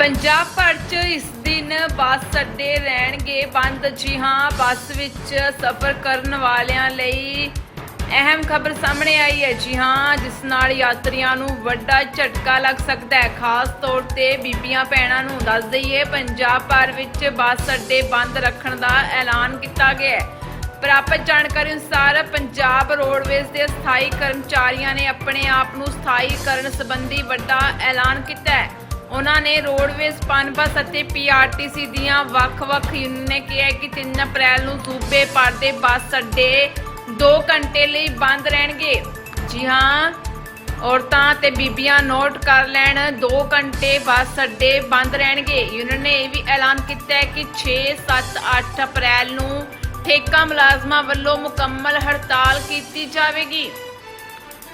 ਪੰਜਾਬ ਭਰ 'ਚ ਇਸ ਦਿਨ ਬੱਸ ਅੱਡੇ ਰਹਿਣਗੇ ਬੰਦ। ਜੀ ਹਾਂ, ਬੱਸ ਵਿੱਚ ਸਫ਼ਰ ਕਰਨ ਵਾਲਿਆਂ ਲਈ ਅਹਿਮ ਖਬਰ ਸਾਹਮਣੇ ਆਈ ਹੈ। ਜੀ ਹਾਂ, ਜਿਸ ਨਾਲ ਯਾਤਰੀਆਂ ਨੂੰ ਵੱਡਾ ਝਟਕਾ ਲੱਗ ਸਕਦਾ ਹੈ। ਖਾਸ ਤੌਰ ਤੇ ਬੀਬੀਆਂ ਭੈਣਾਂ ਨੂੰ ਦੱਸ ਦਈਏ, ਪੰਜਾਬ ਭਰ ਵਿੱਚ ਬੱਸ ਅੱਡੇ ਬੰਦ ਰੱਖਣ ਦਾ ਐਲਾਨ ਕੀਤਾ ਗਿਆ ਹੈ। ਪ੍ਰਾਪਤ ਜਾਣਕਾਰੀ ਅਨੁਸਾਰ ਪੰਜਾਬ ਰੋਡਵੇਜ਼ ਦੇ ਸਥਾਈ ਕਰਮਚਾਰੀਆਂ ਨੇ ਆਪਣੇ ਆਪ ਨੂੰ ਸਥਾਈ ਕਰਨ ਸੰਬੰਧੀ ਵੱਡਾ ਐਲਾਨ ਕੀਤਾ ਹੈ। ਉਹਨਾਂ ਨੇ ਰੋਡਵੇਜ਼ ਪਨਬਸ ਅਤੇ ਪੀਆਰਟੀਸੀ ਦੀਆਂ ਵੱਖ-ਵੱਖ ਯੂਨੀਅਨ ਨੇ ਕਿਹਾ ਕਿ 3 ਅਪ੍ਰੈਲ ਨੂੰ ਸੂਬੇ ਭਰ ਦੇ ਬੱਸ ਅੱਡੇ 2 ਘੰਟੇ ਲਈ ਬੰਦ ਰਹਿਣਗੇ। ਜੀ ਹਾਂ, ਔਰਤਾਂ ਤੇ ਬੀਬੀਆਂ ਨੋਟ ਕਰ ਲੈਣ 2 ਘੰਟੇ ਬੱਸ ਅੱਡੇ ਬੰਦ ਰਹਿਣਗੇ। ਯੂਨੀਅਨ ਨੇ ਇਹ ਵੀ ਐਲਾਨ ਕੀਤਾ ਹੈ ਕਿ 6 7 8 ਅਪ੍ਰੈਲ ਨੂੰ ਠੇਕਾ ਮੁਲਾਜ਼ਮਾਂ ਵੱਲੋਂ ਮੁਕੰਮਲ ਹੜਤਾਲ ਕੀਤੀ ਜਾਵੇਗੀ।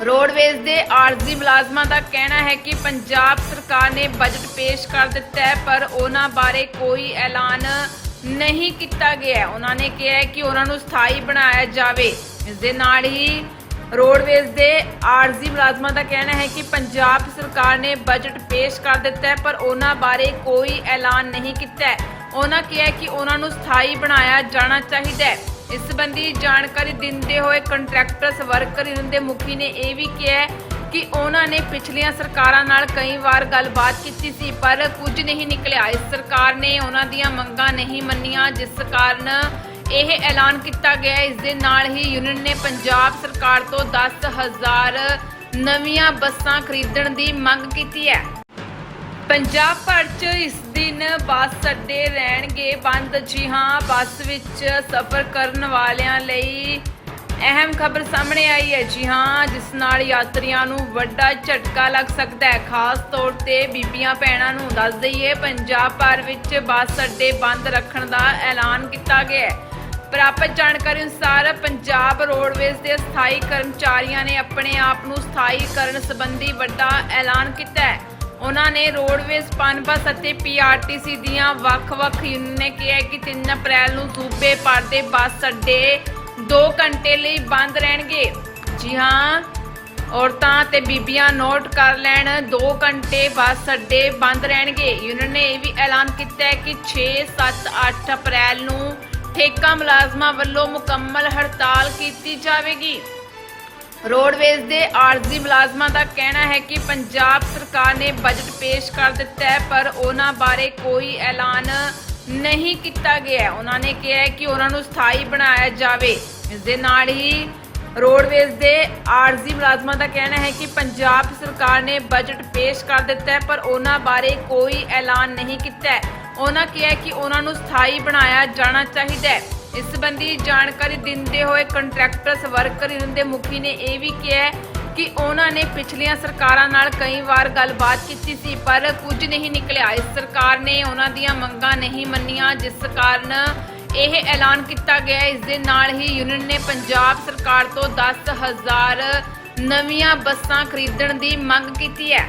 ਰੋਡਵੇਜ਼ ਦੇ ਆਰਜ਼ੀ ਮੁਲਾਜ਼ਮਾਂ ਦਾ ਕਹਿਣਾ ਹੈ ਕਿ ਪੰਜਾਬ ਸਰਕਾਰ ਨੇ ਬਜਟ ਪੇਸ਼ ਕਰ ਦਿੱਤਾ ਹੈ, ਪਰ ਉਹਨਾਂ ਬਾਰੇ ਕੋਈ ਐਲਾਨ ਨਹੀਂ ਕੀਤਾ ਗਿਆ। ਹੈ। ਉਹਨਾਂ ਨੇ ਕਿਹਾ ਹੈ ਕਿ ਉਹਨਾਂ ਨੂੰ ਸਥਾਈ ਬਣਾਇਆ ਜਾਵੇ। ਇਸ ਦੇ ਨਾਲ ਹੀ ਰੋਡਵੇਜ਼ ਦੇ ਆਰਜ਼ੀ ਮੁਲਾਜ਼ਮਾਂ ਦਾ ਕਹਿਣਾ ਹੈ ਕਿ ਪੰਜਾਬ ਸਰਕਾਰ ਨੇ ਬਜਟ ਪੇਸ਼ ਕਰ ਦਿੱਤਾ ਹੈ, ਪਰ ਉਹਨਾਂ ਬਾਰੇ ਕੋਈ ਐਲਾਨ ਨਹੀਂ ਕੀਤਾ ਹੈ। ਉਹਨਾਂ ਕਿਹਾ ਕਿ ਉਹਨਾਂ ਨੂੰ ਸਥਾਈ ਬਣਾਇਆ ਜਾਣਾ ਚਾਹੀਦਾ ਹੈ। ਇਸ ਸੰਬੰਧੀ ਜਾਣਕਾਰੀ ਦਿੰਦੇ ਹੋਏ ਕੰਟਰੈਕਟਰਸ ਵਰਕਰ ਯੂਨੀਅਨ ਦੇ ਮੁਖੀ ਨੇ ਇਹ ਵੀ ਕਿਹਾ ਕਿ ਉਹਨਾਂ ਨੇ ਪਿਛਲੀਆਂ ਸਰਕਾਰਾਂ ਨਾਲ ਕਈ ਵਾਰ ਗੱਲਬਾਤ ਕੀਤੀ ਸੀ, ਪਰ ਕੁਝ ਨਹੀਂ ਨਿਕਲਿਆ। ਇਸ ਸਰਕਾਰ ਨੇ ਉਹਨਾਂ ਦੀਆਂ ਮੰਗਾਂ ਨਹੀਂ ਮੰਨੀਆਂ, ਜਿਸ ਕਾਰਨ ਇਹ ਐਲਾਨ ਕੀਤਾ ਗਿਆ। ਇਸ ਦੇ ਨਾਲ ਹੀ ਯੂਨੀਅਨ ਨੇ ਪੰਜਾਬ ਸਰਕਾਰ ਤੋਂ 10000 ਨਵੀਆਂ ਬੱਸਾਂ ਖਰੀਦਣ ਦੀ ਮੰਗ ਕੀਤੀ ਹੈ। ਪੰਜਾਬ ਭਰ 'ਚ ਇਸ ਦਿਨ ਬੱਸ ਅੱਡੇ ਰਹਿਣਗੇ ਬੰਦ। ਜੀ ਹਾਂ, ਬੱਸ ਵਿੱਚ ਸਫ਼ਰ ਕਰਨ ਵਾਲਿਆਂ ਲਈ ਅਹਿਮ ਖਬਰ ਸਾਹਮਣੇ ਆਈ ਹੈ। ਜੀ ਹਾਂ, ਜਿਸ ਨਾਲ ਯਾਤਰੀਆਂ ਨੂੰ ਵੱਡਾ ਝਟਕਾ ਲੱਗ ਸਕਦਾ ਹੈ। ਖਾਸ ਤੌਰ ਤੇ ਬੀਬੀਆਂ ਭੈਣਾਂ ਨੂੰ ਦੱਸ ਦਈਏ, ਪੰਜਾਬ ਭਰ ਵਿੱਚ ਬੱਸ ਅੱਡੇ ਬੰਦ ਰੱਖਣ ਦਾ ਐਲਾਨ ਕੀਤਾ ਗਿਆ ਹੈ। ਪ੍ਰਾਪਤ ਜਾਣਕਾਰੀ ਅਨੁਸਾਰ ਪੰਜਾਬ ਰੋਡਵੇਜ਼ ਦੇ ਸਥਾਈ ਕਰਮਚਾਰੀਆਂ ਨੇ ਆਪਣੇ ਆਪ ਨੂੰ ਸਥਾਈ ਕਰਨ ਸੰਬੰਧੀ ਵੱਡਾ ਐਲਾਨ ਕੀਤਾ ਹੈ। ਉਹਨਾਂ ਨੇ ਰੋਡਵੇਜ਼ ਪਨਬਸ ਅਤੇ ਪੀਆਰਟੀਸੀ ਦੀਆਂ ਵੱਖ-ਵੱਖ ਯੂਨੀਅਨ ਨੇ ਕਿਹਾ ਕਿ 3 ਅਪ੍ਰੈਲ ਨੂੰ ਸੂਬੇ ਭਰ ਦੇ ਬੱਸ ਅੱਡੇ 2 ਘੰਟੇ ਲਈ ਬੰਦ ਰਹਿਣਗੇ। ਜੀ ਹਾਂ, ਔਰਤਾਂ ਤੇ ਬੀਬੀਆਂ ਨੋਟ ਕਰ ਲੈਣ 2 ਘੰਟੇ ਬੱਸ ਅੱਡੇ ਬੰਦ ਰਹਿਣਗੇ। ਯੂਨੀਅਨ ਨੇ ਇਹ ਵੀ ਐਲਾਨ ਕੀਤਾ ਹੈ ਕਿ 6 7 8 ਅਪ੍ਰੈਲ ਨੂੰ ਠੇਕਾ ਮੁਲਾਜ਼ਮਾਂ ਵੱਲੋਂ ਮੁਕੰਮਲ ਹੜਤਾਲ ਕੀਤੀ ਜਾਵੇਗੀ। ਰੋਡਵੇਜ਼ ਦੇ ਆਰਜ਼ੀ ਮੁਲਾਜ਼ਮਾਂ ਦਾ ਕਹਿਣਾ ਹੈ ਕਿ ਪੰਜਾਬ ਸਰਕਾਰ ਨੇ ਬਜਟ ਪੇਸ਼ ਕਰ ਦਿੱਤਾ ਹੈ, ਪਰ ਉਹਨਾਂ ਬਾਰੇ ਕੋਈ ਐਲਾਨ ਨਹੀਂ ਕੀਤਾ ਗਿਆ ਹੈ। ਉਹਨਾਂ ਨੇ ਕਿਹਾ ਹੈ ਕਿ ਉਹਨਾਂ ਨੂੰ ਸਥਾਈ ਬਣਾਇਆ ਜਾਵੇ। ਇਸ ਦੇ ਨਾਲ ਹੀ ਰੋਡਵੇਜ਼ ਦੇ ਆਰਜ਼ੀ ਮੁਲਾਜ਼ਮਾਂ ਦਾ ਕਹਿਣਾ ਹੈ ਕਿ ਪੰਜਾਬ ਸਰਕਾਰ ਨੇ ਬਜਟ ਪੇਸ਼ ਕਰ ਦਿੱਤਾ ਹੈ, ਪਰ ਉਹਨਾਂ ਬਾਰੇ ਕੋਈ ਐਲਾਨ ਨਹੀਂ ਕੀਤਾ ਹੈ। ਉਹਨਾਂ ਕਿਹਾ ਕਿ ਉਹਨਾਂ ਨੂੰ ਸਥਾਈ ਬਣਾਇਆ ਜਾਣਾ ਚਾਹੀਦਾ ਹੈ। ਇਸ ਸੰਬੰਧੀ ਜਾਣਕਾਰੀ ਦਿੰਦੇ ਹੋਏ ਕੰਟਰੈਕਟਰਸ ਵਰਕਰ ਯੂਨੀਅਨ ਦੇ ਮੁਖੀ ਨੇ ਇਹ ਵੀ ਕਿਹਾ ਕਿ ਉਹਨਾਂ ਨੇ ਪਿਛਲੀਆਂ ਸਰਕਾਰਾਂ ਨਾਲ ਕਈ ਵਾਰ ਗੱਲਬਾਤ ਕੀਤੀ ਸੀ, ਪਰ ਕੁਝ ਨਹੀਂ ਨਿਕਲਿਆ। ਇਸ ਸਰਕਾਰ ਨੇ ਉਹਨਾਂ ਦੀਆਂ ਮੰਗਾਂ ਨਹੀਂ ਮੰਨੀਆਂ, ਜਿਸ ਕਾਰਨ ਇਹ ਐਲਾਨ ਕੀਤਾ ਗਿਆ ਇਸ ਦੇ ਨਾਲ ਹੀ ਯੂਨੀਅਨ ਨੇ ਪੰਜਾਬ ਸਰਕਾਰ ਤੋਂ 10000 ਨਵੀਆਂ ਬੱਸਾਂ ਖਰੀਦਣ ਦੀ ਮੰਗ ਕੀਤੀ ਹੈ।